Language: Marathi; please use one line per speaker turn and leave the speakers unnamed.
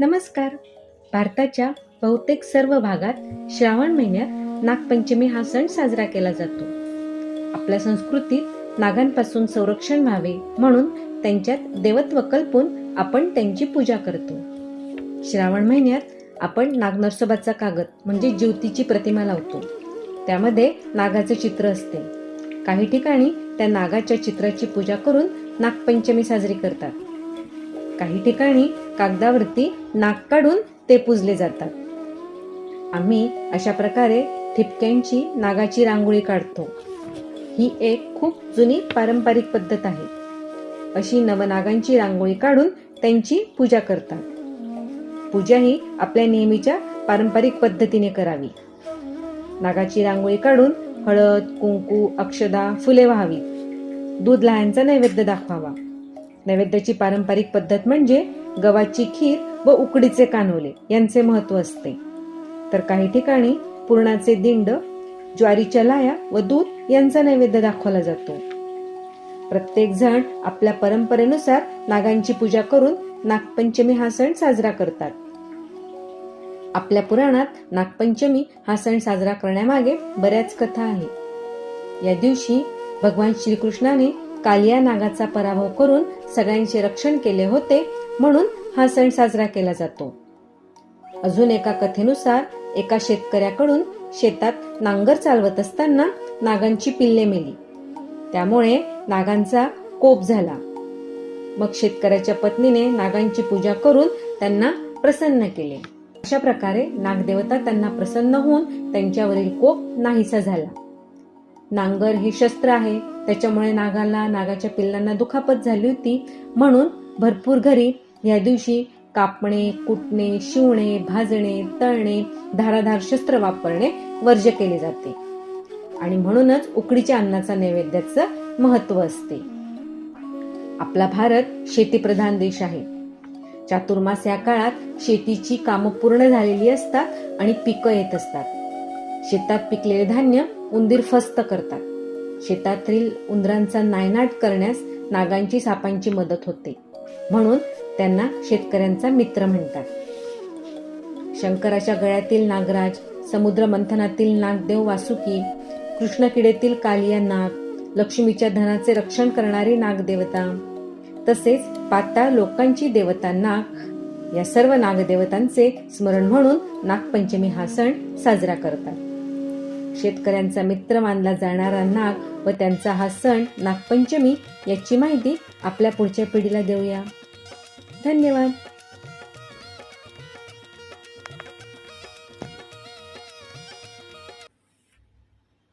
नमस्कार. भारताच्या बहुतेक सर्व भागात श्रावण महिन्यात नागपंचमी हा सण साजरा केला जातो. आपल्या संस्कृतीत नागांपासून संरक्षण व्हावे म्हणून त्यांच्यात देवत्व कल्पून आपण त्यांची पूजा करतो. श्रावण महिन्यात आपण नागनरसोबाचा कागद म्हणजे ज्योतीची प्रतिमा लावतो. त्यामध्ये नागाचे चित्र असते. काही ठिकाणी त्या नागाच्या चित्राची पूजा करून नागपंचमी साजरी करतात. काही ठिकाणी कागदावरती नाग काढून ते पुजले जातात. आम्ही अशा प्रकारे ठिपक्यांची नागाची रांगोळी काढतो. ही एक खूप जुनी पारंपरिक पद्धत आहे. अशी नवनागांची रांगोळी काढून त्यांची पूजा करतात. पूजा ही आपल्या नेहमीच्या पारंपरिक पद्धतीने करावी. नागाची रांगोळी काढून हळद कुंकू अक्षदा फुले व्हावी. दूध लहानचा नैवेद्य दाखवावा. नैवेद्याची पारंपरिक पद्धत म्हणजे गव्हाची खीर व उकडीचे कानोले यांचे महत्त्व असते. तर काही ठिकाणी पुरणाचे दिंड ज्वारीच्या लाया व दूध यांचा नैवेद्य दाखवला जातो. प्रत्येक जण आपल्या परंपरेनुसार नागांची पूजा करून नागपंचमी हा सण साजरा करतात. आपल्या पुराणात नागपंचमी हा सण साजरा करण्यामागे बऱ्याच कथा आहे. या दिवशी भगवान श्रीकृष्णाने कालिया नागाचा पराभव करून सगळ्यांचे रक्षण केले होते म्हणून हा सण साजरा केला जातो. अजून एका कथेनुसार एका शेतकऱ्याकडून शेतात नांगर चालवत असताना नागांची पिल्ले मेली. त्यामुळे नागांचा कोप झाला. मग शेतकऱ्याच्या पत्नीने नागांची पूजा करून त्यांना प्रसन्न केले. अशा प्रकारे नागदेवता त्यांना प्रसन्न होऊन त्यांच्यावरील कोप नाहीसा झाला. नांगर हे शस्त्र आहे. त्याच्यामुळे नागाला नागाच्या पिल्लांना दुखापत झाली होती. म्हणून भरपूर घरी या दिवशी कापणे कुटणे शिवणे भाजणे तळणे धाराधार शस्त्र वापरणे वर्ज्य केले जाते. आणि म्हणूनच उकडीच्या अन्नाचा नैवेद्याचं महत्त्व असते. आपला भारत शेतीप्रधान देश आहे. चातुर्मास या काळात शेतीची कामं पूर्ण झालेली असतात आणि पिकं येत असतात. शेतात पिकलेले धान्य उंदीर फस्त करतात. शेतातील उंदरांचा नायनाट करण्यास नागांची सापांची मदत होते. म्हणून त्यांना शेतकऱ्यांचा मित्र म्हणतात. शंकराच्या गळ्यातील नागराज समुद्र मंथनातील नागदेव वासुकी कृष्णकिडेतील कालिया नाग लक्ष्मीच्या धनाचे रक्षण करणारी नागदेवता तसेच पाताळ लोकांची देवता नाग या सर्व नागदेवतांचे स्मरण म्हणून नागपंचमी हा सण साजरा करतात. शेतकऱ्यांचा मित्र मानला जाणारा नाग व त्यांचा हा सण नागपंचमी याची माहिती आपल्या पुढच्या पिढीला देऊया. धन्यवाद.